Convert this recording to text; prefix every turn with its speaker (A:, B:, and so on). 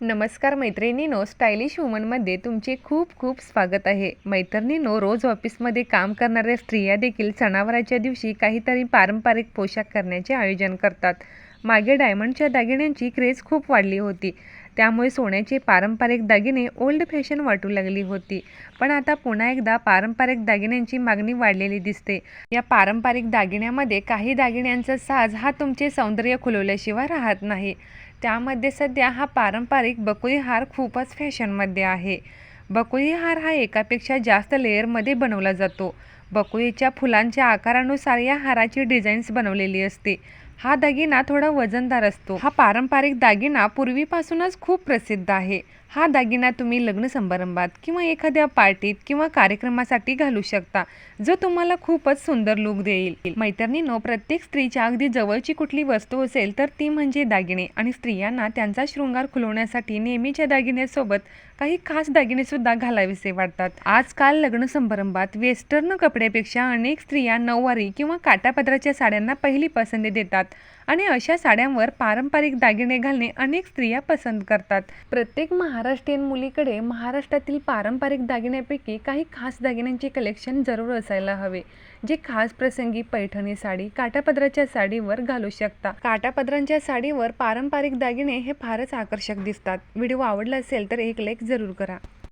A: नमस्कार मैत्रिणीनो स्टायलिश वुमनमध्ये तुमचे खूप खूप स्वागत आहे. मैत्रिणीनो रोज ऑफिसमध्ये काम करणाऱ्या स्त्रिया देखील सणावाराच्या दिवशी काहीतरी पारंपरिक पोशाख करण्याचे आयोजन करतात. मागे डायमंडच्या दागिन्यांची क्रेज खूप वाढली होती. त्यामुळे सोन्याचे पारंपरिक दागिने ओल्ड फॅशन वाटू लागली होती. पण आता पुन्हा एकदा पारंपरिक दागिन्यांची मागणी वाढलेली दिसते. या पारंपरिक दागिन्यामध्ये काही दागिन्यांचा साज हा तुमचे सौंदर्य खुलवल्याशिवाय राहत नाही. त्यामध्ये सध्या हा पारंपरिक बकुळी हार खूपच फॅशनमध्ये आहे. बकुळी हार हा एकापेक्षा जास्त लेअरमध्ये बनवला जातो. बकुळीच्या फुलांच्या आकारानुसार या हाराची डिझाईन्स बनवलेली असते. हा दागिना थोडा वजनदार असतो. हा पारंपरिक दागिना पूर्वीपासूनच खूप प्रसिद्ध आहे. हा दागिना तुम्ही लग्न समारंभात किंवा एखाद्या पार्टीत किंवा कार्यक्रमासाठी घालू शकता जो तुम्हाला खूपच सुंदर लुक देईल. मैत्रिणीनो प्रत्येक स्त्रीच्या अगदी जवळची कुठली वस्तू असेल तर ती म्हणजे दागिने आणि स्त्रियांना त्यांचा शृंगार खुलवण्यासाठी नेहमीच्या दागिन्यासोबत काही खास दागिने सुद्धा घालावेसे वाटतात. आजकाल लग्न समारंभात वेस्टर्न कपड्यापेक्षा अनेक स्त्रिया नऊवारी किंवा काटापदराच्या साड्यांना पहिली पसंती देतात. आणि अशा साड्यांवर पारंपरिक दागिने घालणे अनेक स्त्रिया पसंत करतात. प्रत्येक महाराष्ट्रीयन मुलीकडे महाराष्ट्रातील पारंपरिक दागिन्यापैकी काही खास दागिन्यांचे कलेक्शन जरूर असायला हवे जे खास प्रसंगी पैठणी साडी काटापदराच्या साडीवर घालू शकता. काटापदरांच्या साडीवर पारंपरिक दागिने हे फारच आकर्षक दिसतात. व्हिडिओ आवडला असेल तर एक लाईक जरूर करा.